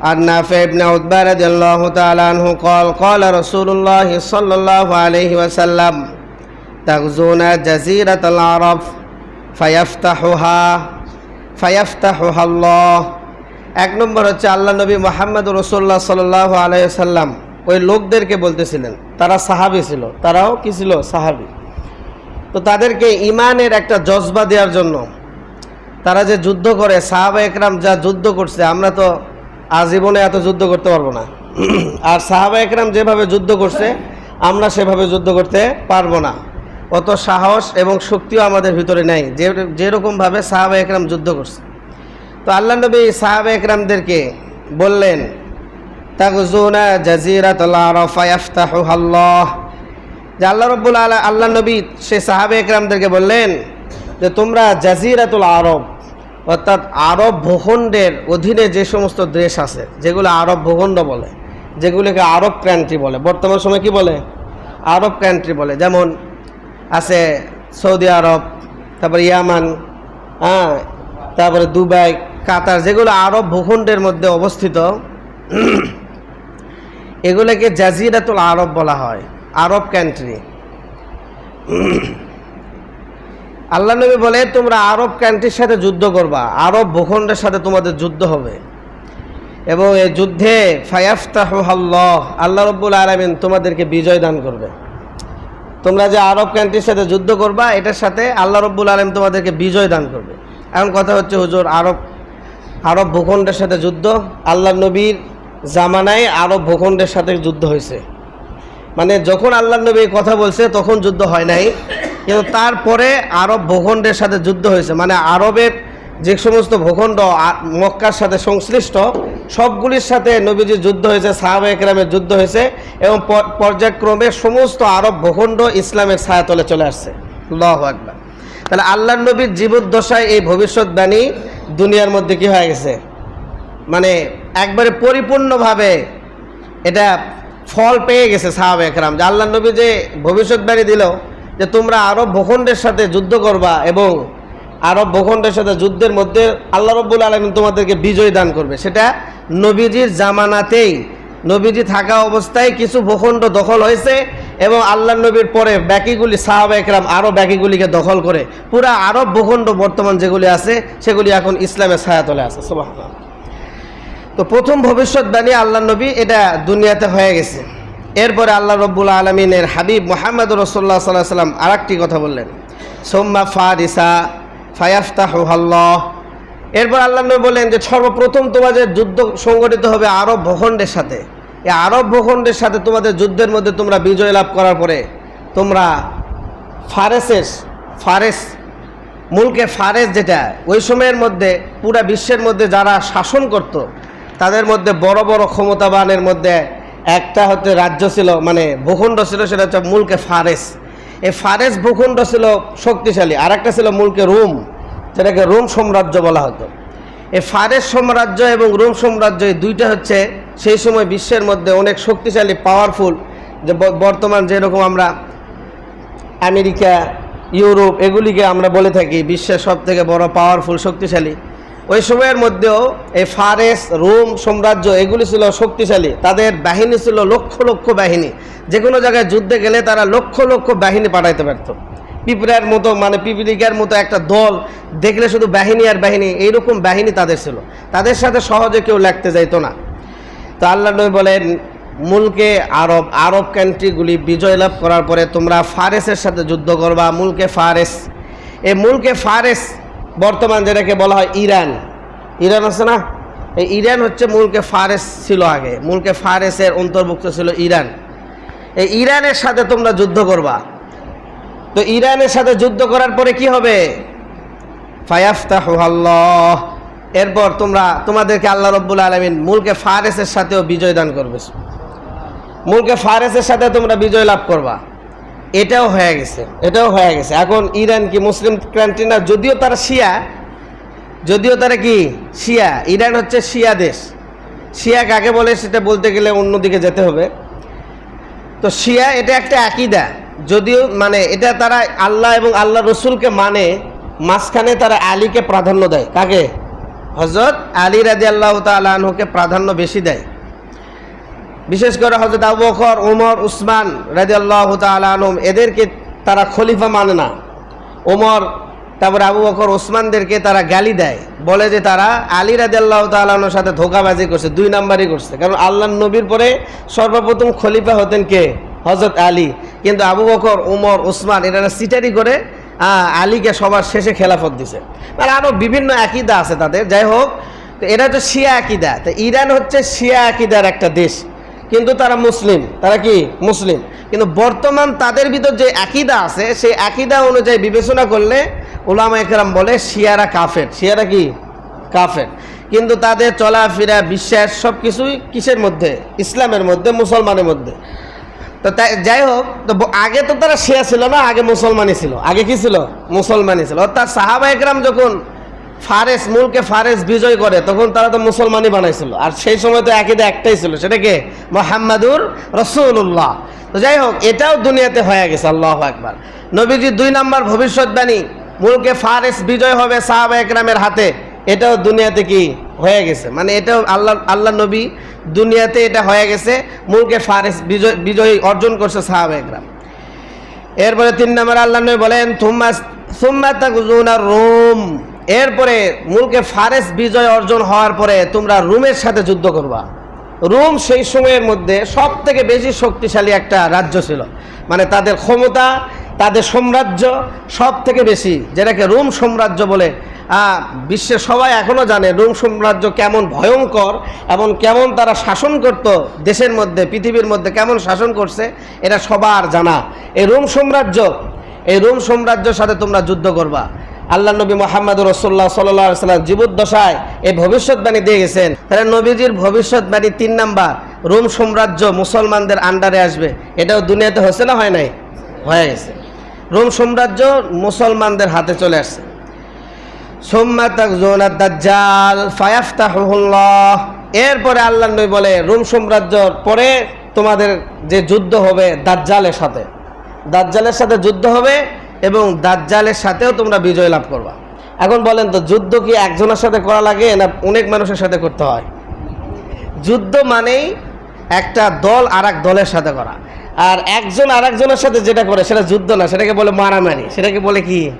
عن نافع بن عتبة رضي الله تعالى عنه قال قال رسول الله صلى الله عليه وسلم تغزون جزيرة العرب فيفتحها فيفتحها الله এক নম্বর হচ্ছে আল্লাহ নবী মোহাম্মদ রসোল্লা সাল্লাহ আলাইসাল্লাম ওই লোকদেরকে বলতেছিলেন তারা সাহাবি ছিল তারাও কি ছিল সাহাবি তো তাদেরকে ইমানের একটা জজবা দেওয়ার জন্য তারা যে যুদ্ধ করে সাহাবা একরাম যা যুদ্ধ করছে আমরা তো আজীবনে এত যুদ্ধ করতে পারব না। আর সাহাবা একরাম যেভাবে যুদ্ধ করছে, আমরা সেভাবে যুদ্ধ করতে পারব না। অত সাহস এবং শক্তিও আমাদের ভিতরে নেই। যে, যেরকমভাবে সাহাবা একরাম যুদ্ধ করছে। তো আল্লাহ নবী সাহাবা একরামদেরকে বললেন, তাগজুনা জাজিরাত আল্লাহ। যে আল্লাহ রব্বুল আলা, আল্লাহ নবী সে সাহাবে একরামদেরকে বললেন যে, তোমরা জাজিরাতুল আরব অর্থাৎ আরব ভূখণ্ডের অধীনে যে সমস্ত দেশ আছে, যেগুলো আরব ভূখণ্ড বলে, যেগুলোকে আরব কান্ট্রি বলে, বর্তমান সময় কি বলে? আরব কান্ট্রি বলে। যেমন আছে সৌদি আরব, তারপর ইয়ামান হ্যাঁ তারপরে দুবাই, কাতার, যেগুলো আরব ভূখণ্ডের মধ্যে অবস্থিত, এগুলোকে জাজিরাতুল আরব বলা হয়, আরব কান্ট্রি আল্লাহ নবী বলে, তোমরা আরব কান্ট্রির সাথে যুদ্ধ করবা। আরব ভূখণ্ডের সাথে তোমাদের যুদ্ধ হবে। এবং এই যুদ্ধে ফায়াফতাহুল্লাহ আল্লাহ রব্বুল আলমিন তোমাদেরকে বিজয় দান করবে। তোমরা যে আরব কান্ট্রির সাথে যুদ্ধ করবা, এটার সাথে আল্লাহ রব্বুল আলম তোমাদেরকে বিজয় দান করবে। এখন কথা হচ্ছে, হুজুর, আরব আরব ভূখণ্ডের সাথে যুদ্ধ। আল্লাহ নবীর জামানায় আরব ভূখণ্ডের সাথে যুদ্ধ হয়েছে। মানে যখন আল্লাহ নবী কথা বলছে, তখন যুদ্ধ হয় নাই। কিন্তু তারপরে আরব ভূখণ্ডের সাথে যুদ্ধ হয়েছে। মানে আরবের যে সমস্ত ভূখণ্ড মক্কার সাথে সংশ্লিষ্ট, সবগুলির সাথে নবীজির যুদ্ধ হয়েছে, সাহাবা একরামের যুদ্ধ হয়েছে এবং পর্যায়ক্রমে সমস্ত আরব ভূখণ্ড ইসলামের ছায়াতলে চলে আসছে। আল্লাহু আকবার। তাহলে আল্লাহ নবীর জীবদ্দশায় এই ভবিষ্যৎবাণী দুনিয়ার মধ্যে কি হয়ে গেছে? মানে একবারে পরিপূর্ণভাবে এটা ফল পেয়ে গেছে সাহাব একরাম, যে আল্লাহ নবী যে ভবিষ্যৎবাণী দিল যে তোমরা আরব ভূখণ্ডের সাথে যুদ্ধ করবা এবং আরব ভূখণ্ডের সাথে যুদ্ধের মধ্যে আল্লাহ রব্বুল আলমিন তোমাদেরকে বিজয় দান করবে। সেটা নবীজির জামানাতেই, নবীজি থাকা অবস্থায় কিছু ভূখণ্ড দখল হয়েছে এবং আল্লাহ নবীর পরে বাকিগুলি সাহাবা একরাম আরও বাকিগুলিকে দখল করে। পুরা আরব ভূখণ্ড বর্তমান যেগুলি আছে, সেগুলি এখন ইসলামের ছায়াতলে আছে। সুবাহ তো প্রথম ভবিষ্যৎবাণী আল্লাহ নবী এটা দুনিয়াতে হয়ে গেছে। এরপরে আল্লাহ রব্বুল আলমিনের হাবিব মোহাম্মদ রসোল্লা সাল্লাহ সাল্লাম আর একটি কথা বললেন। সোম্মা ফারিসা ফায়াফতাহুল্লাহ এরপর আল্লাহ নবী বললেন যে, সর্বপ্রথম তোমাদের যুদ্ধ সংগঠিত হবে আরব ভূখণ্ডের সাথে। এই আরব ভূখণ্ডের সাথে তোমাদের যুদ্ধের মধ্যে তোমরা বিজয় লাভ করার পরে তোমরা ফারেসের, ফারেস, মুলকে ফারেস যেটা, ওই সময়ের মধ্যে, পুরা বিশ্বের মধ্যে যারা শাসন করত তাদের মধ্যে বড় বড় ক্ষমতাবানের মধ্যে একটা হতে রাজ্য ছিল মানে ভূখণ্ড ছিল, সেটা হচ্ছে মূলকে ফারেস। এই ফারেস ভূখণ্ড ছিল শক্তিশালী আর একটা ছিল মূলকে রোম, যেটাকে রোম সাম্রাজ্য বলা হতো। এই ফারেস সাম্রাজ্য এবং রোম সাম্রাজ্য এই দুইটা হচ্ছে সেই সময় বিশ্বের মধ্যে অনেক শক্তিশালী পাওয়ারফুল যে বর্তমান যেরকম আমরা আমেরিকা, ইউরোপ, এগুলিকে আমরা বলে থাকি বিশ্বের সব থেকে বড় পাওয়ারফুল শক্তিশালী। ওই সময়ের মধ্যেও এই ফারেস, রোম সাম্রাজ্য এগুলি ছিল শক্তিশালী। তাদের বাহিনী ছিল লক্ষ লক্ষ বাহিনী। যে কোনো জায়গায় যুদ্ধে গেলে তারা লক্ষ লক্ষ বাহিনী পাঠাইতে পারত। পিঁপড়ার মতো মানে পিপিলিকার মতো একটা দল দেখলে শুধু বাহিনী আর বাহিনী, এইরকম বাহিনী তাদের ছিল। তাদের সাথে সহজে কেউ লাগতে যাইতো না। তো আল্লাহ নবী বলেন, মুলকে আরব আরব কান্ট্রিগুলি বিজয় লাভ করার পরে তোমরা ফারেসের সাথে যুদ্ধ করবা, মূলকে ফারেস। এই মূলকে ফারেস বর্তমান যেটাকে বলা হয় ইরান। ইরান আছে না? এই ইরান হচ্ছে মুলকে ফারেস ছিল আগে। মুলকে ফারেসের অন্তর্ভুক্ত ছিল ইরান। এই ইরানের সাথে তোমরা যুদ্ধ করবা। তো ইরানের সাথে যুদ্ধ করার পরে কি হবে? ফায়াফতাহুল্লাহ এরপর তোমরা, তোমাদেরকে আল্লাহ রব্বুল আলমিন মুলকে ফারেসের সাথেও বিজয় দান করবে। মুলকে ফারেসের সাথে তোমরা বিজয় লাভ করবা। এটাও হয়ে গেছে, এটাও হয়ে গেছে। এখন ইরান কি মুসলিম কান্ট্রি না? যদিও তারা শিয়া, যদিও তারা কি শিয়া, ইরান হচ্ছে শিয়া দেশ। শিয়া কাকে বলে সেটা বলতে গেলে অন্যদিকে যেতে হবে। তো শিয়া এটা একটা আকিদা। যদিও মানে এটা তারা আল্লাহ এবং আল্লাহ রসুলকে মানে মাঝখানে তারা আলীকে প্রাধান্য দেয়। কাকে? হজরত আলী রাজি আল্লাহ তালুকে প্রাধান্য বেশি দেয়। বিশেষ করে হজরত আবু বকর ওমর উসমান রাজি আল্লাহ তালুম এদেরকে তারা খলিফা মানে না। ওমর তারপরে আবু বকর ওসমানদেরকে তারা গালি দেয়। বলে যে তারা আলী রাজি আল্লাহ তালুর সাথে ধোকাবাজি করছে, দুই নাম্বারই করছে। কারণ আল্লাহ নবীর পরে সর্বপ্রথম খলিফা হতেন কে? হজরত আলী। কিন্তু আবু বকর ওমর ওসমান এরা সিটারি করে আলীকে সবার শেষে খেলাফত দিছে। মানে আরও বিভিন্ন আকিদা আছে তাদের। যাই হোক, তো এটা তো শিয়া আকিদা। তো ইরান হচ্ছে শিয়া আকিদার একটা দেশ। কিন্তু তারা মুসলিম। তারা কি? মুসলিম। কিন্তু বর্তমান তাদের ভিতর যে আকিদা আছে, সেই আকিদা অনুযায়ী বিবেচনা করলে ওলামা একরাম বলে শিয়ারা কাফের। শিয়ারা কি? কাফের। কিন্তু তাদের চলাফেরা, বিশ্বাস সব কিছুই কিসের মধ্যে? ইসলামের মধ্যে, মুসলমানের মধ্যে। তো তাই, যাই হোক, তো আগে তো তারা শিয়া ছিল না, আগে মুসলমানই ছিল। আগে কি ছিল? মুসলমানই ছিল। অর্থাৎ সাহাবা একরাম যখন ফারেস, মূলকে ফারেস বিজয় করে, তখন তারা তো মুসলমানই বানাইছিল। আর সেই সময় তো একই একটাই ছিল, সেটা কে? মোহাম্মদুর রসুল্লাহ তো যাই হোক, এটাও দুনিয়াতে হয়ে গেছে, আল্লাহ একবার নবীজি দুই নম্বর ভবিষ্যৎবাণী, মূলকে ফারেস বিজয় হবে সাহাবা একরামের হাতে। এটাও দুনিয়াতে কি হয়ে গেছে? মানে এটাও আল্লাহ আল্লাহ নবী দুনিয়াতে এটা হয়ে গেছে, মুলকে ফারেস বিজয় বিজয় অর্জন করছে সাহাবা একরাম। এরপরে তিন নম্বর আল্লাহ নবী বলেন, থুম্মা সুম্মা তাকুজুনা রোম। এরপরে মুলকে ফারেস বিজয় অর্জন হওয়ার পরে তোমরা রোমের সাথে যুদ্ধ করবা। রোম সেই সময়ের মধ্যে সব থেকে বেশি শক্তিশালী একটা রাজ্য ছিল। মানে তাদের ক্ষমতা, তাদের সাম্রাজ্য সব থেকে বেশি, যেটাকে রোম সাম্রাজ্য বলে। বিশ্বের সবাই এখনও জানে রোম সাম্রাজ্য কেমন ভয়ঙ্কর এবং কেমন তারা শাসন করত দেশের মধ্যে, পৃথিবীর মধ্যে কেমন শাসন করছে, এটা সবার জানা। এই রোম সাম্রাজ্য, এই রোম সাম্রাজ্যের সাথে তোমরা যুদ্ধ করবা। আল্লাহ নবী মোহাম্মদ রসোল্লা সাল্লাম জীবদ্দশায় এই ভবিষ্যৎবাণী দিয়ে গেছেন। তাহলে নবীজির ভবিষ্যৎবাণী তিন নাম্বার, রোম সাম্রাজ্য মুসলমানদের আন্ডারে আসবে। এটাও দুনিয়াতে হয়েছে না হয় নাই? হয়ে গেছে। রোম সাম্রাজ্য মুসলমানদের হাতে চলে আসছে। এরপরে আল্লাহ নবী বলে, রোম সাম্রাজ্যর পরে তোমাদের যে যুদ্ধ হবে দাজ্জালের সাথে। দাজ্জালের সাথে যুদ্ধ হবে এবং দাজ্জালের সাথেও তোমরা বিজয় লাভ করবা। এখন বলেন তো, যুদ্ধ কি একজনের সাথে করা লাগে না অনেক মানুষের সাথে করতে হয়? যুদ্ধ মানেই একটা দল আর দলের সাথে করা। আর একজন আর একজনের সাথে যেটা করে, সেটা যুদ্ধ না, সেটাকে বলে মারামারি। সেটাকে বলে কি?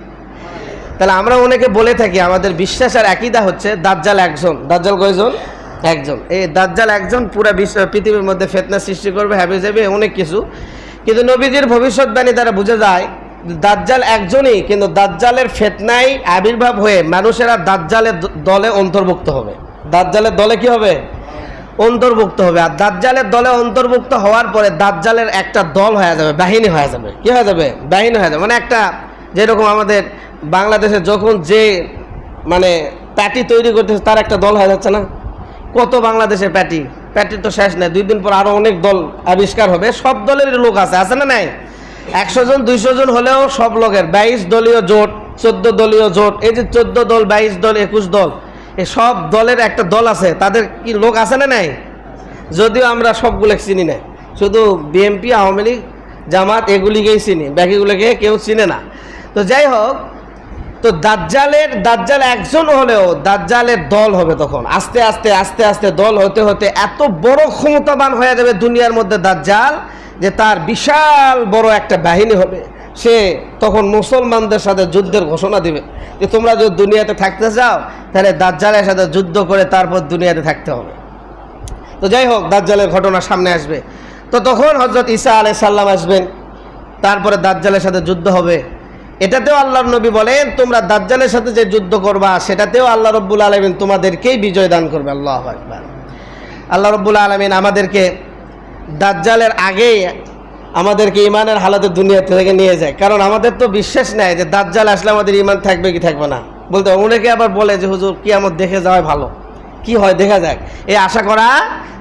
তাহলে আমরা অনেকে বলে থাকি, আমাদের বিশ্বাস আর একইদা হচ্ছে দাজ্জাল একজন। দাজ্জাল কয়জন? একজন। এই দাজ্জাল একজন পুরো বিশ্ব, পৃথিবীর মধ্যে ফেতনা সৃষ্টি করবে হ্যাপি যাবে অনেক কিছু। কিন্তু নবীজির ভবিষ্যৎবাণী দ্বারা বুঝে যায় দাজ্জাল একজনই, কিন্তু দাজ্জালের ফেতনায় আবির্ভাব হয়ে মানুষেরা দাজ্জালের দলে অন্তর্ভুক্ত হবে। দাজ্জালের দলে কি হবে? অন্তর্ভুক্ত হবে। আর দাজ্জালের দলে অন্তর্ভুক্ত হওয়ার পরে দাজ্জালের একটা দল হয়ে যাবে, বাহিনী হয়ে যাবে। কি হয়ে যাবে? বাহিনী হয়ে যাবে। মানে একটা যেরকম আমাদের বাংলাদেশে যখন যে মানে প্যাটি তৈরি করতেছে, তার একটা দল হয়ে যাচ্ছে না? কত বাংলাদেশে প্যাটি? প্যাটি তো শেষ নেই। দুই দিন পর আরও অনেক দল আবিষ্কার হবে। সব দলের লোক আছে। আছে না নাই? একশো জন, দুইশো জন হলেও সব লোকের। বাইশ দলীয় জোট, চোদ্দ দলীয় জোট, এই যে চোদ্দ দল, বাইশ দল, একুশ দল এই সব দলের একটা দল আছে। তাদের কি লোক আছে না নাই? যদিও আমরা সবগুলো চিনি না। শুধু বিএমপি আওয়ামী লীগ, জামাত, এগুলিকেই চিনি, বাকিগুলোকে কেউ চিনে না। তো যাই হোক, তো দাজ্জালের, দাজ্জাল একজন হলেও দাজ্জালের দল হবে তখন। আস্তে আস্তে আস্তে আস্তে দল হতে হতে এত বড় ক্ষমতাবান হয়ে যাবে দুনিয়ার মধ্যে দাজ্জাল যে তার বিশাল বড় একটা বাহিনী হবে, সে তখন মুসলমানদের সাথে যুদ্ধের ঘোষণা দিবে যে তোমরা যদি দুনিয়াতে থাকতে চাও, তাহলে দাজ্জালের সাথে যুদ্ধ করে তারপর দুনিয়াতে থাকতে হবে। তো যাই হোক, দাজ্জালের ঘটনা সামনে আসবে। তো তখন হজরত ঈসা আলাই সাল্লাম আসবেন, তারপরে দাজ্জালের সাথে যুদ্ধ হবে। এটাতেও আল্লাহর নবী বলেন, তোমরা দাজ্জালের সাথে যে যুদ্ধ করবা, সেটাতেও আল্লাহ রব্বুল আলমিন তোমাদেরকেই বিজয় দান করবে, আল্লাহ একবার আল্লাহ রব্বুল আলমিন আমাদেরকে দাজ্জালের আগেই আমাদেরকে ইমানের হালাতে দুনিয়া থেকে নিয়ে যায়। কারণ আমাদের তো বিশ্বাস নেই যে দাজ্জাল আসলে আমাদের ইমান থাকবে কি থাকবে না। বলতে অনেকে আবার বলে যে, হুজুর কি আমার দেখে যাওয়াই ভালো। কি হয় দেখা যাক। এই আশা করা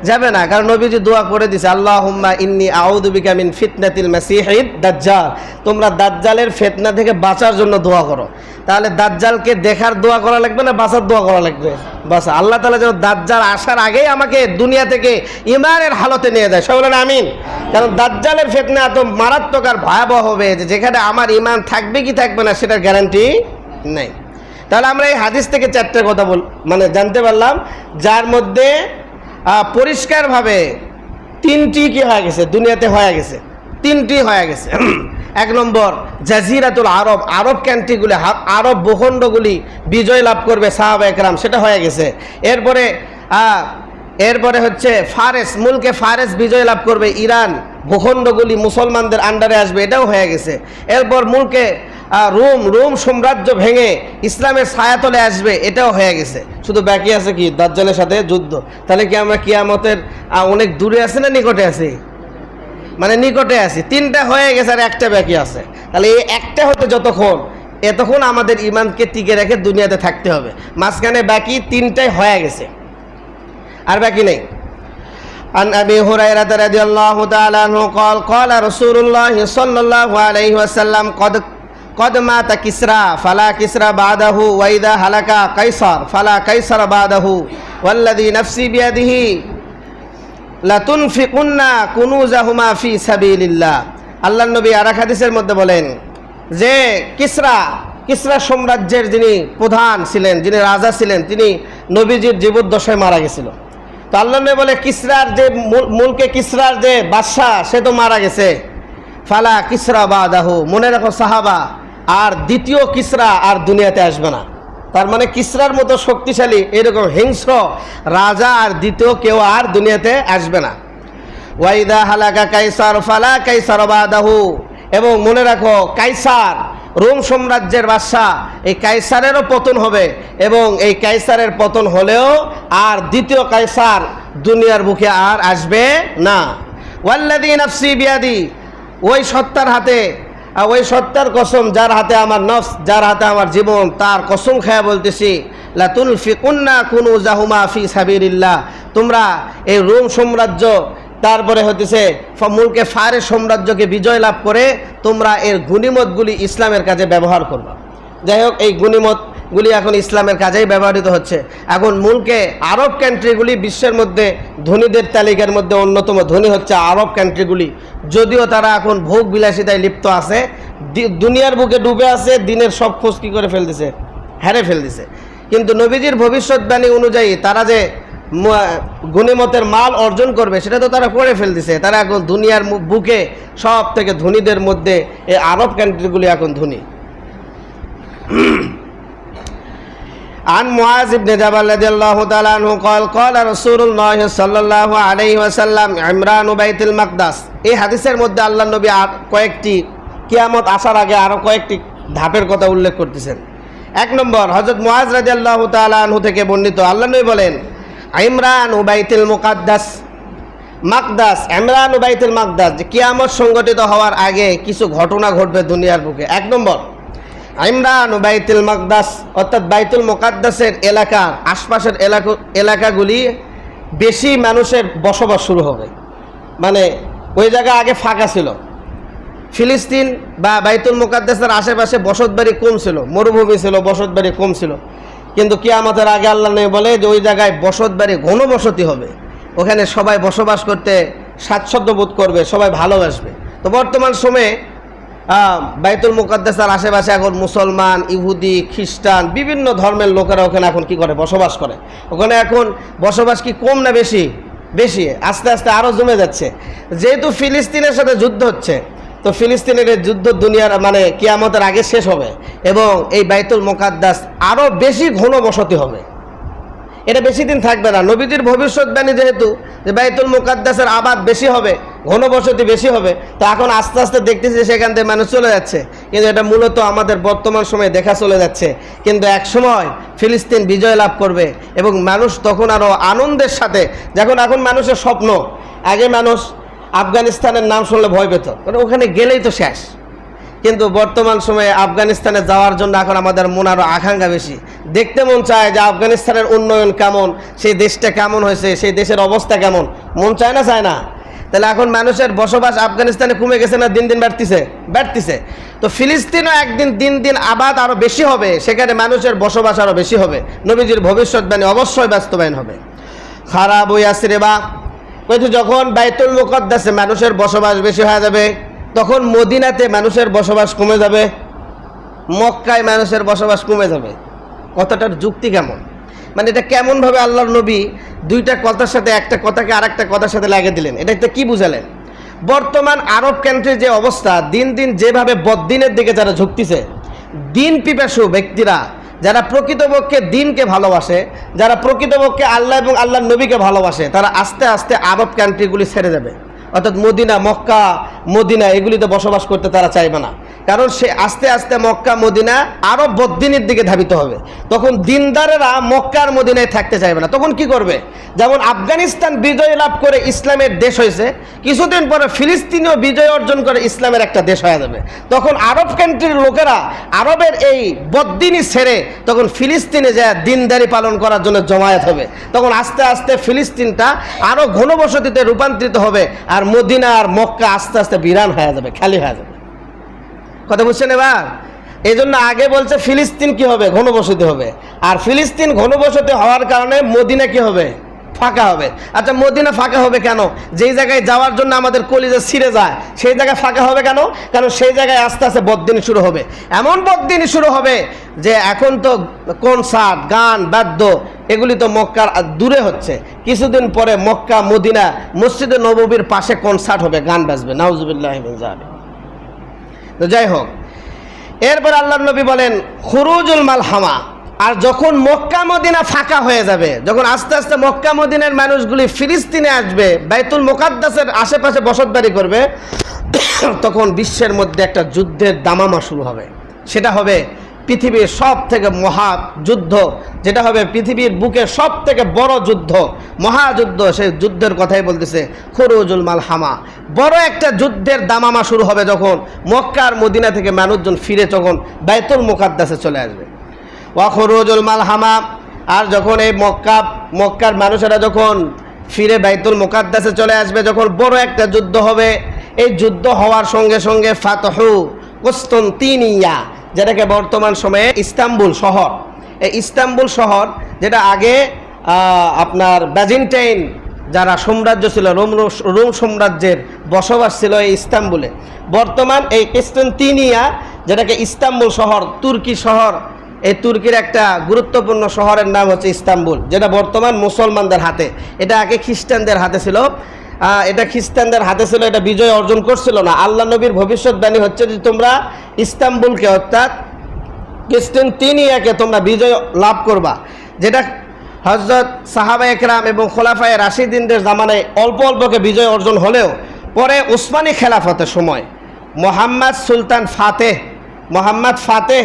যাবে না, কারণ নবীজি দোয়া করে দিছে আল্লাহ হুম্মা ইন্নি আউদুবিকা মিন ফিতনাতিল মাসিহিদ দাজ্জাল। তোমরা দাজ্জালের ফেতনা থেকে বাঁচার জন্য দোয়া করো। তাহলে দাজ্জালকে দেখার দোয়া করা লাগবে না, বাঁচার দোয়া করা লাগবে? বাস, আল্লাহ তালা যেন দাজ্জাল আসার আগেই আমাকে দুনিয়া থেকে ইমানের হালতে নিয়ে যায়। সবাই বলেন, আমিন। কারণ দাজ্জালের ফেতনা এত মারাত্মক আর ভয়াবহ হবে যেখানে আমার ইমান থাকবে কি থাকবে না, সেটার গ্যারান্টি নেই। তাহলে আমরা এই হাদিস থেকে চারটে কথা বল মানে জানতে পারলাম, যার মধ্যে পরিষ্কারভাবে তিনটি কি হয়ে গেছে? দুনিয়াতে হয়ে গেছে। তিনটি হয়ে গেছে। এক নম্বর, জাজিরাতুল আরব আরব ক্যান্ট্রিগুলি আরব ভূখণ্ডগুলি বিজয় লাভ করবে সাহাব একরাম সেটা হয়ে গেছে। এরপরে এরপরে হচ্ছে ফারেস, মুলকে ফারেস বিজয় লাভ করবে ইরান, ভূখণ্ডগুলি মুসলমানদের আন্ডারে আসবে, এটাও হয়ে গেছে। এরপর মুলকে রোম রোম সাম্রাজ্য ভেঙে ইসলামের ছায়াতলে আসবে, এটাও হয়ে গেছে। শুধু বাকি আছে কি? দাজ্জালের সাথে যুদ্ধ। তাহলে কি আমরা কিয়ামতের অনেক দূরে আছে না নিকটে আছি? মানে নিকটে আছি। তিনটা হয়ে গেছে আর একটা বাকি আছে। তাহলে এই একটা হতে যতক্ষণ, এতক্ষণ আমাদের ইমানকে টিকে রেখে দুনিয়াতে থাকতে হবে। মাঝখানে বাকি তিনটাই হয়ে গেছে। আর বাকি নেই عن أبي هريرة رضي الله تعالى عنه قال قال رسول الله صلى الله عليه وسلم قد قد مات كسرى فلا كسرى بعده وإذا هلك قيصر فلا قيصر بعده والذي نفسي بيده লাতুনফিকুন্না কুনুজাহুমা ফি সাবিলিল্লাহ আল্লাহ নবী আর এক হাদিসের মধ্যে বলেন যে কিসরা কিসরা সাম্রাজ্যের যিনি প্রধান ছিলেন যিনি রাজা ছিলেন তিনি নবীজির জীবদ্দশায় মারা গেছিল তো বলে, কিসরার যে মূল- মূলকে কিসরার যে বাদশাহ, সে তো মারা গেছে। ফালা কিসরা বাদাহু, মনে রাখো সাহাবা, আর দ্বিতীয় কিসরা আর দুনিয়াতে আসবে না। তার মানে কিসরার মতো শক্তিশালী, এরকম হিংস্র রাজা আর দ্বিতীয় কেউ আর দুনিয়াতে আসবে না। ওয়াইদা হালাকা কাইসার, ফালা কাইসার বা দাহু এবং মনে রাখো কাইসার রোম সাম্রাজ্যের বাদশাহ, এই কাইসারেরও পতন হবে এবং এই কাইসারের পতন হলেও আর দ্বিতীয় কাইসার দুনিয়ার বুকে আর আসবে না। ওয়াল্লাদি নাফসি বিয়াদি, ওই সত্তার হাতে ওই সত্তার কসম যার হাতে আমার নফস, যার হাতে আমার জীবন, তার কসম খায়া বলতেছি লাতুল ফিকুন্না কুনু জাহুমা ফি সাবিরিল্লাহ তোমরা এই রোম সাম্রাজ্য তারপরে হতেছে মুলকে ফারে সাম্রাজ্যকে বিজয় লাভ করে তোমরা এর গুণিমতগুলি ইসলামের কাজে ব্যবহার করবা। যাই হোক, এই গুণিমতগুলি এখন ইসলামের কাজেই ব্যবহৃত হচ্ছে। এখন মূলকে আরব কান্ট্রিগুলি বিশ্বের মধ্যে ধনীদের তালিকার মধ্যে অন্যতম ধনী হচ্ছে আরব কান্ট্রিগুলি যদিও তারা এখন ভোগ বিলাসিতায় লিপ্ত আছে দুনিয়ার বুকে ডুবে আছে, দিনের সব খোঁজ কী করে ফেলতেছে? হারে ফেলতেছে। কিন্তু নবীজির ভবিষ্যৎবাণী অনুযায়ী তারা যে ম- গণিমতের মাল অর্জন করবে সেটা তো তারা করে ফেলতেছে তারা এখন দুনিয়ার মু- বুকে সব থেকে ধনীদের মধ্যে এই আরব কান্ট্রিগুলি এখন ধনী عن معاذ بن جبل رضي الله تعالى عنه قال قال رسول الله صلى الله عليه وسلم عمران بيت المقدس এই হাদিসের মধ্যে আল্লাহ নবী আর কয়েকটি কিয়ামত আসার আগে আরো কয়েকটি ধাপের কথা উল্লেখ করতেছেন এক নম্বর হজরত মুআজ রাদিয়াল্লাহু তাআলা আনহু থেকে বর্ণিত আল্লাহ নবী বলেন ইমরান উবাইতুল মুকাদ্দাস। মাকদাস, ইমরান উবাইতুল মাকদাস, যে কিয়ামত সংগঠিত হওয়ার আগে কিছু ঘটনা ঘটবে দুনিয়ার বুকে। এক নম্বর, ইমরান বাইতুল মাকদাস, অর্থাৎ বাইতুল মোকাদ্দাসের এলাকার আশপাশের এলাকা, এলাকাগুলি বেশি মানুষের বসবাস শুরু হবে। মানে ওই জায়গা আগে ফাঁকা ছিল। ফিলিস্তিন বা বাইতুল মোকাদ্দাসের আশেপাশে বসতবাড়ি কম ছিল, মরুভূমি ছিল, বসতবাড়ি কম ছিল। কিন্তু কিয়ামতের আগে আল্লাহ নেই বলে যে ওই জায়গায় বসতবাড়ি ঘনবসতি হবে। ওখানে সবাই বসবাস করতে স্বাচ্ছন্দ্য বোধ করবে, সবাই ভালোবাসবে। তো বর্তমান সময়ে বাইতুল মুকাদ্দাসার আশেপাশে এখন মুসলমান, ইহুদি, খ্রিস্টান বিভিন্ন ধর্মের লোকেরা ওখানে এখন কি করে? বসবাস করে। ওখানে এখন বসবাস কি কম না বেশি? বেশি। আস্তে আস্তে আরও জমে যাচ্ছে। যেহেতু ফিলিস্তিনের সাথে যুদ্ধ হচ্ছে তো ফিলিস্তিনের যুদ্ধ দুনিয়ার মানে কিয়ামতের আগে শেষ হবে এবং এই বাইতুল মোকাদ্দাস আরও বেশি ঘন বসতি হবে। এটা বেশি দিন থাকবে না। নবীজির ভবিষ্যৎবাণী যেহেতু যে বাইতুল মোকাদ্দাসের আবাদ বেশি হবে, ঘনবসতি বেশি হবে, তো এখন আস্তে আস্তে দেখতেছি যে সেখান থেকে মানুষ চলে যাচ্ছে। কিন্তু এটা মূলত আমাদের বর্তমান সময়ে দেখা চলে যাচ্ছে। কিন্তু এক সময় ফিলিস্তিন বিজয় লাভ করবে এবং মানুষ তখন আরও আনন্দের সাথে, যখন এখন মানুষের স্বপ্ন, আগে মানুষ আফগানিস্তানের নাম শুনলে ভয় পেত। মানে ওখানে গেলেই তো শেষ। কিন্তু বর্তমান সময়ে আফগানিস্তানে যাওয়ার জন্য এখন আমাদের মন আরও আকাঙ্ক্ষা বেশি। দেখতে মন চায় যে আফগানিস্তানের উন্নয়ন কেমন, সেই দেশটা কেমন হয়েছে, সেই দেশের অবস্থা কেমন। মন চায় না চায় না। তাহলে এখন মানুষের বসবাস আফগানিস্তানে কমে গেছে না দিন দিন বাড়তিছে? বাড়তিছে। তো ফিলিস্তিনও একদিন দিন দিন আবাদ আরও বেশি হবে, সেখানে মানুষের বসবাস আরও বেশি হবে। নবীজির ভবিষ্যৎবাণী অবশ্যই বাস্তবায়ন হবে। খারাপ ওই আসরে বা। বলছে যখন বাইতুল মুকদ্দাসে মানুষের বসবাস বেশি হয়ে যাবে, তখন মদিনাতে মানুষের বসবাস কমে যাবে, মক্কায় মানুষের বসবাস কমে যাবে। কথাটার যুক্তি কেমন? মানে এটা কেমনভাবে আল্লাহর নবী দুইটা কথার সাথে একটা কথাকে আর একটা কথার সাথে লাগিয়ে দিলেন? এটা কি বুঝালেন? বর্তমান আরব কান্ট্রির যে অবস্থা, দিন দিন যেভাবে বদ্দিনের দিকে যারা ঝুঁকতেছে, দিন পিপাসু ব্যক্তিরা যারা প্রকৃতপক্ষে দিনকে ভালোবাসে, যারা প্রকৃতপক্ষে আল্লাহ এবং আল্লাহ নবীকে ভালোবাসে, তারা আস্তে আস্তে আরব কান্ট্রিগুলি ছেড়ে যাবে অর্থাৎ মদিনা, মক্কা, মদিনা, এগুলিতে বসবাস করতে তারা চাইবে না। কারণ সে আস্তে আস্তে মক্কা, মদিনা আরও বদ্দিনের দিকে ধাবিত হবে। তখন দিনদারেরা মক্কার মদিনায় থাকতে চাইবে না। তখন কি করবে? যেমন আফগানিস্তান বিজয় লাভ করে ইসলামের দেশ হয়েছে, কিছুদিন পরে ফিলিস্তিনিও বিজয় অর্জন করে ইসলামের একটা দেশ হয়ে যাবে। তখন আরব কান্ট্রির লোকেরা আরবের এই বদ্দিনই ছেড়ে তখন ফিলিস্তিনে যায় দিনদারি পালন করার জন্য জমায়েত হবে। তখন আস্তে আস্তে ফিলিস্তিনটা আরও ঘনবসতিতে রূপান্তরিত হবে আর মদিনা আর মক্কা আস্তে আস্তে বিরান হয়ে যাবে, খালি হয়ে যাবে। কথা বুঝছেন এবার? এই জন্য আগে বলছে ফিলিস্তিন কি হবে? ঘনবসতি হবে। আর ফিলিস্তিন ঘনবসতি হওয়ার কারণে মদিনা কি হবে? ফাঁকা হবে। আচ্ছা মদিনা ফাঁকা হবে কেন? যেই জায়গায় যাওয়ার জন্য আমাদের কলিজা ছিঁড়ে যায়, সেই জায়গায় ফাঁকা হবে কেন? কারণ সেই জায়গায় আস্তে আস্তে বদিন শুরু হবে। এমন বদিন শুরু হবে যে এখন তো কনসার্ট গান, বাদ্য, এগুলি তো মক্কার দূরে হচ্ছে। কিছুদিন পরে মক্কা, মদিনা, মসজিদে নববীর পাশে কনসার্ট হবে, গান বাজবে। নাউজুবিল্লাহ তো যাই হোক, এরপর আল্লাহ নবী বলেন, খুরুজুল মালহামা আর যখন মক্কা মদিনা ফাঁকা হয়ে যাবে, যখন আস্তে আস্তে মক্কা মদিনের মানুষগুলি ফিলিস্তিনে আসবে, বাইতুল মোকাদ্দাসের আশেপাশে বসতবাড়ি করবে, তখন বিশ্বের মধ্যে একটা যুদ্ধের দামামা শুরু হবে। সেটা হবে পৃথিবীর সব থেকে মহা যুদ্ধ, যেটা হবে পৃথিবীর বুকে সব থেকে বড় যুদ্ধ। মহাযুদ্ধ, সেই যুদ্ধের কথাই বলতেছে খরুজুল মাল হামা বড় একটা যুদ্ধের দামামা শুরু হবে যখন মক্কার মদিনা থেকে মানুষজন ফিরে তখন বাইতুল মোকাদ্দাসে চলে আসবে। ওয়াখরুজুল মাল হামা আর যখন এই মক্কা, মক্কার মানুষেরা যখন ফিরে বাইতুল মোকাদ্দাসে চলে আসবে, যখন বড় একটা যুদ্ধ হবে। এই যুদ্ধ হওয়ার সঙ্গে সঙ্গে ফাতহু, কোস্তন্তিনিয়া যেটাকে বর্তমান সময়ে ইস্তাম্বুল শহর। এই ইস্তাম্বুল শহর, যেটা আগে আপনার ব্যাজিনটাইন যারা সাম্রাজ্য ছিল, রোম রোম সাম্রাজ্যের বসবাস ছিল এই ইস্তাম্বুলে। বর্তমান এই কিস্তান্তিনিয়া যেটাকে ইস্তাম্বুল শহর, তুর্কি শহর, এই তুর্কির একটা গুরুত্বপূর্ণ শহরের নাম হচ্ছে ইস্তাম্বুল, যেটা বর্তমান মুসলমানদের হাতে। এটা আগে খ্রিস্টানদের হাতে ছিল। এটা খ্রিস্টানদের হাতে ছিল, এটা বিজয় অর্জন করছিল না। আল্লাহ নবীর ভবিষ্যৎবাণী হচ্ছে যে তোমরা ইস্তাম্বুলকে অর্থাৎ কিস্তেন্তিনিয়াকে তোমরা বিজয় লাভ করবা। যেটা হজরত সাহাবা একরাম এবং খোলাফায় রাশিদিনদের জামানায় অল্প অল্পকে বিজয় অর্জন হলেও পরে উসমানী খেলাফতের সময় মোহাম্মদ সুলতান ফাতেহ, মোহাম্মদ ফাতেহ,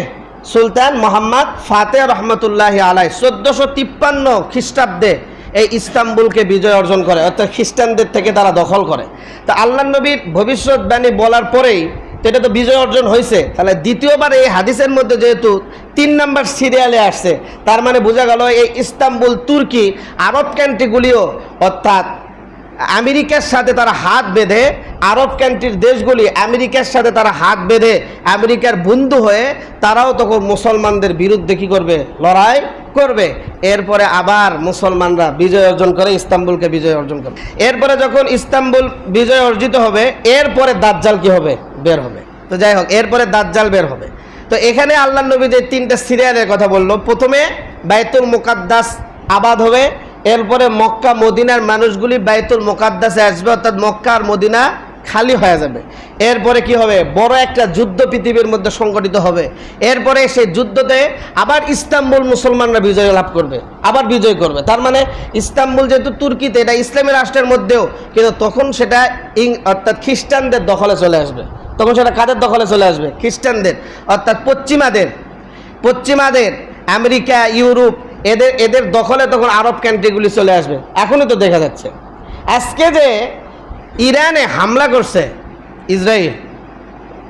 সুলতান মোহাম্মদ ফাতেহ রহমতুল্লাহ আলাই চোদ্দোশো তিপ্পান্ন খ্রিস্টাব্দে এই ইস্তাম্বুলকে বিজয় অর্জন করে, অর্থাৎ খ্রিস্টানদের থেকে তারা দখল করে। তা আল্লাহ নবীর ভবিষ্যৎবাণী বলার পরেই তো এটা তো বিজয় অর্জন হয়েছে তাহলে দ্বিতীয়বার এই হাদিসের মধ্যে যেহেতু তিন নাম্বার সিরিয়ালে আসছে, তার মানে বোঝা গেল এই ইস্তাম্বুল তুর্কি আরব কান্ট্রিগুলিও অর্থাৎ আমেরিকার সাথে তারা হাত বেঁধে আরব কান্ট্রির দেশগুলি আমেরিকার সাথে তারা হাত বেঁধে আমেরিকার বন্ধু হয়ে তারাও তখন মুসলমানদের বিরুদ্ধে কী করবে? লড়াই করবে। এরপরে আবার মুসলমানরা বিজয় অর্জন করে, ইস্তাম্বুলকে বিজয় অর্জন করবে এরপরে যখন ইস্তাম্বুল বিজয় অর্জিত হবে, এরপরে দাজ্জাল কি হবে? বের হবে। তো যাই হোক, এরপরে দাজ্জাল বের হবে। তো এখানে আল্লাহ নবী যে তিনটা সিরিয়ালের কথা বলল, প্রথমে বাইতুল মুকাদ্দাস আবাদ হবে এরপরে মক্কা, মদিনার মানুষগুলি বাইতুল মোকাদ্দাসে আসবে, অর্থাৎ মক্কা আর মদিনা খালি হয়ে যাবে। এরপরে কি হবে? বড় একটা যুদ্ধ পৃথিবীর মধ্যে সংগঠিত হবে। এরপরে সেই যুদ্ধতে আবার ইস্তাম্বুল মুসলমানরা বিজয় লাভ করবে, আবার বিজয় করবে। তার মানে ইস্তাম্বুল যেহেতু তুর্কিতে, এটা ইসলামী রাষ্ট্রের মধ্যেও, কিন্তু তখন সেটা ইং অর্থাৎ খ্রিস্টানদের দখলে চলে আসবে। তখন সেটা কাদের দখলে চলে আসবে? খ্রিস্টানদের, অর্থাৎ পশ্চিমাদের। পশ্চিমাদের, আমেরিকা, ইউরোপ এদের এদের দখলে তখন আরব কান্ট্রিগুলি চলে আসবে। এখনই তো দেখা যাচ্ছে। আজকে যে ইরানে হামলা করছে, ইসরায়েল,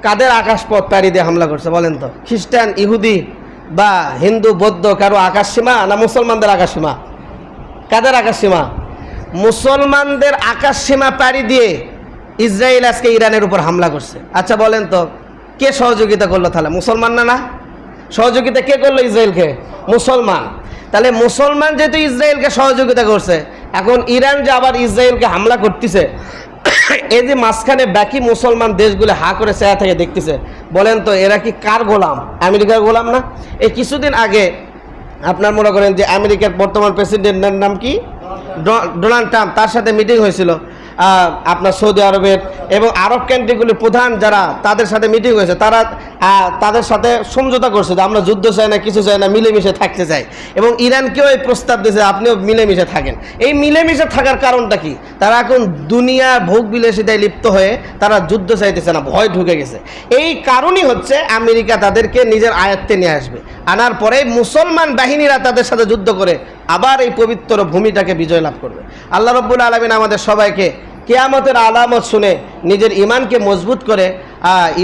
কাদের আকাশপথ পাড়ি দিয়ে হামলা করছে বলেন তো? খ্রিস্টান, ইহুদি বা হিন্দু, বৌদ্ধ, কারও আকাশসীমা না মুসলমানদের আকাশসীমা কাদের আকাশসীমা মুসলমানদের আকাশসীমা পাড়ি দিয়ে ইসরায়েল আজকে ইরানের উপর হামলা করছে। আচ্ছা বলেন তো, কে সহযোগিতা করল তাহলে? মুসলমান না না? সহযোগিতা কে করল ইসরায়েলকে? মুসলমান। তাহলে মুসলমান যেহেতু ইসরায়েলকে সহযোগিতা করছে, এখন ইরান যে আবার ইসরায়েলকে হামলা করতেছে, এই যে মাঝখানে বাকি মুসলমান দেশগুলো হা করে চেয়া থেকে দেখতেছে, বলেন তো এরা কি কার গোলাম? আমেরিকার গোলাম না? এই কিছুদিন আগে আপনার মনে করেন যে আমেরিকার বর্তমান প্রেসিডেন্টের নাম কি? ডোনাল্ড ট্রাম্প, তার সাথে মিটিং হয়েছিল। আপনার সৌদি আরবের এবং আরব কান্ট্রিগুলির প্রধান যারা তাদের সাথে মিটিং হয়েছে, তারা তাদের সাথে সমঝোতা করছে যে আমরা যুদ্ধ চাই না, কিছু চাই না, মিলেমিশে থাকতে চাই। এবং ইরানকেও এই প্রস্তাব দিয়েছে, আপনিও মিলেমিশে থাকেন। এই মিলেমিশে থাকার কারণটা কি? তারা এখন দুনিয়া ভোগ বিলাসিতায় লিপ্ত হয়ে তারা যুদ্ধ চাইতেছে না, ভয় ঢুকে গেছে। এই কারণই হচ্ছে আমেরিকা তাদেরকে নিজের আয়ত্তে নিয়ে আসবে। আনার পরে মুসলমান বাহিনীরা তাদের সাথে যুদ্ধ করে আবার এই পবিত্র ভূমিটাকে বিজয় লাভ করবে। আল্লাহ রব্বুল আলমিন আমাদের সবাইকে কেয়ামতের আলামত শুনে নিজের ইমানকে মজবুত করে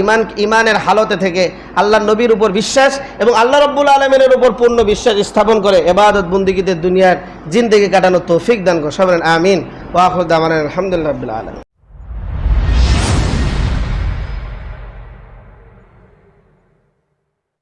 ইমান ইমানের হালতে থেকে আল্লাহ নবীর উপর বিশ্বাস এবং আল্লাহ রব্বুল আলমিনের উপর পূর্ণ বিশ্বাস স্থাপন করে এবাদত বন্দিগীদের দুনিয়ার জিন্দিগি কাটানো তৌফিক দান করে সবাই আমিন। ওয়াহুদ্দামান আলহামদুলিল্লাহ আলম